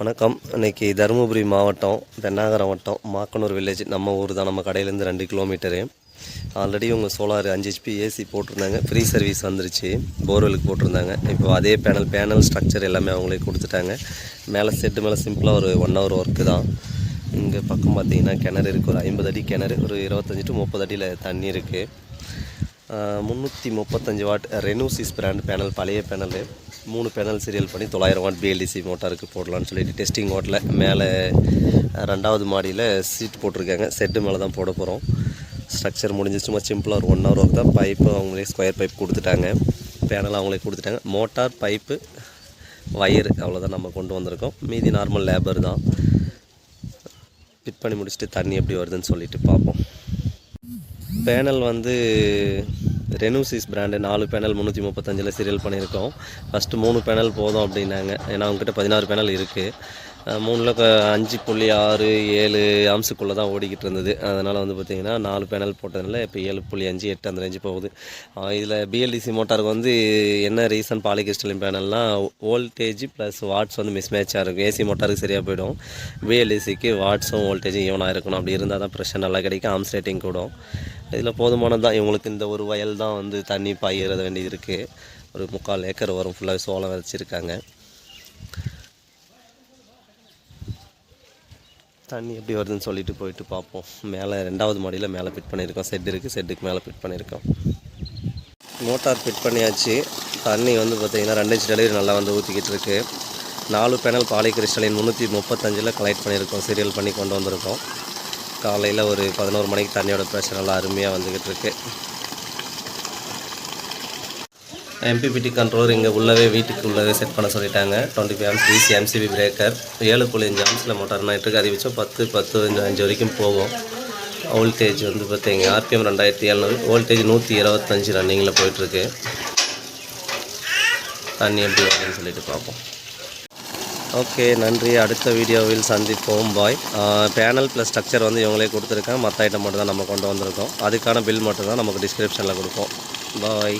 வணக்கம். இன்றைக்கி தருமபுரி மாவட்டம் தென்னாகரம் வட்டம் மாக்கனூர் வில்லேஜ் நம்ம ஊர் தான். நம்ம கடையிலேருந்து ரெண்டு கிலோமீட்டரு ஆல்ரெடி உங்கள் சோலார் அஞ்சு ஹெச்பி ஏசி போட்டிருந்தாங்க. ஃப்ரீ சர்வீஸ் வந்துருச்சு. போர்வெலுக்கு போட்டிருந்தாங்க. இப்போ அதே பேனல் பேனல் ஸ்ட்ரக்சர் எல்லாமே அவங்களே கொடுத்துட்டாங்க. மேலே செட்டு மேலே சிம்பிளாக ஒரு ஒன் ஹவர் ஒர்க்கு தான். இங்கே பக்கம் பார்த்தீங்கன்னா கிணறு இருக்குது ஒரு ஐம்பது அடி கிணறு. ஒரு இருபத்தஞ்சி டு முப்பது அடியில் தண்ணி இருக்குது முந்நூற்றி முப்பத்தஞ்சு வாட் ரெனூசிஸ் பிராண்ட் பேனல் பழைய பேனலு மூணு பேனல் சீரியல் பண்ணி தொள்ளாயிரம் வாட் பிஎல்டிசி மோட்டாருக்கு போடலான்னு சொல்லிட்டு டெஸ்டிங் ஓட்டில் மேலே ரெண்டாவது மாடியில் சீட் போட்டிருக்காங்க. செட்டு மேலே தான் போட போகிறோம் ஸ்ட்ரக்சர் முடிஞ்சு சும்மா சிம்பிளாக ஒரு ஒன் ஹவர் ஒர்க் தான். பைப்பு அவங்களே ஸ்கொயர் பைப் கொடுத்துட்டாங்க. பேனல் அவங்களே கொடுத்துட்டாங்க. மோட்டார் பைப்பு வயரு அவ்வளோதான் நம்ம கொண்டு வந்திருக்கோம். மீதி நார்மல் லேபர் தான். ஃபிட் பண்ணி முடிச்சுட்டு தண்ணி எப்படி வருதுன்னு சொல்லிட்டு பார்ப்போம். பேனல் வந்து ரெனூசிஸ் பிராண்டு நாலு பேனல் முந்நூற்றி முப்பத்தஞ்சில் சீரியல் பண்ணியிருக்கோம். ஃபஸ்ட்டு மூணு பேனல் போதும் அப்படின்னாங்க. ஏன்னா அவங்ககிட்ட பதினாறு பேனல் இருக்குது மூணில் அஞ்சு புள்ளி ஆறு ஏழு ஆம்ஸுக்குள்ளே தான் ஓடிக்கிட்டு இருந்தது. அதனால் வந்து பார்த்திங்கன்னா நாலு பேனல் போட்டதுனால இப்போ ஏழு புள்ளி அஞ்சு எட்டு அந்த ரேஞ்சு போகுது. இதில் பிஎல்டிசி மோட்டாருக்கு வந்து என்ன ரீசன் பாலிகிறிஸ்டலின் பேனல்னால் வோல்டேஜ் ப்ளஸ் வாட்ஸ் வந்து மிஸ் மேட்சாக இருக்கும். ஏசி மோட்டாருக்கு சரியாக போயிடும். பிஎல்டிசிக்கு வாட்ஸும் வோல்டேஜும் ஈவனாக இருக்கணும். அப்படி இருந்தால் தான் ப்ரெஷர் நல்லா கிடைக்கும். ஆம்ஸ் ரேட்டிங் கூடும். இதில் போதுமானது தான் இவங்களுக்கு இந்த ஒரு வயல் தான் வந்து தண்ணி பாயிறது வேண்டியது இருக்குது ஒரு முக்கால் ஏக்கர் வரும். ஃபுல்லாக சோளம் விதைச்சிருக்காங்க. தண்ணி எப்படி வருதுன்னு சொல்லிட்டு போயிட்டு பார்ப்போம். மேலே ரெண்டாவது மாடியில் மேலே ஃபிட் பண்ணியிருக்கோம். செட் இருக்குது செட்டுக்கு மேலே ஃபிட் பண்ணியிருக்கோம். மோட்டார் ஃபிட் பண்ணியாச்சு. தண்ணி வந்து பார்த்திங்கன்னா ரெண்டு இன்ச்சு டெலிவரி நல்லா வந்து ஊற்றிக்கிட்டு இருக்கு. நாலு பேனல் பாலி கிறிஸ்டலின் முந்நூற்றி முப்பத்தஞ்சில் கலெக்ட் பண்ணியிருக்கோம். சீரியல் பண்ணி கொண்டு வந்திருக்கோம். காலையில் ஒரு பதினோரு மணிக்கு தண்ணியோட ப்ரெஷர் நல்லா அருமையாக வந்துக்கிட்டு இருக்கு. எம்பிபிடி கண்ட்ரோலர் இங்கே உள்ளவே வீட்டுக்கு உள்ளவே செட் பண்ண சொல்லிட்டாங்க. Twenty five amps DC MCB breaker ஏழு புள்ளி அஞ்சு ஆம்ஸில் மோட்டார் நைட்டுக்கு அதிகபட்சம் பத்து பத்து அஞ்சு அஞ்சு வரைக்கும் போகும். வோல்டேஜ் வந்து பார்த்தீங்க ஆர்பிஎம் ரெண்டாயிரத்தி எழுநூறு வோல்டேஜ் நூற்றி இருபத்தஞ்சி ரன்னிங்கில் போயிட்டுருக்கு தண்ணி எப்படி வருதுன்னு சொல்லிட்டு பார்ப்போம். ஓகே நன்றி. அடுத்த வீடியோவில் சந்திப்போம். பாய் பேனல் ப்ளஸ் ஸ்ட்ரக்சர் வந்து இவங்களே கொடுத்துருக்கேன் மற்ற ஐட்டம் மட்டும் தான் நம்ம கொண்டு வந்திருக்கோம். அதுக்கான பில் மட்டும் தான் நமக்கு டிஸ்கிரிப்ஷனில் கொடுப்போம். பாய்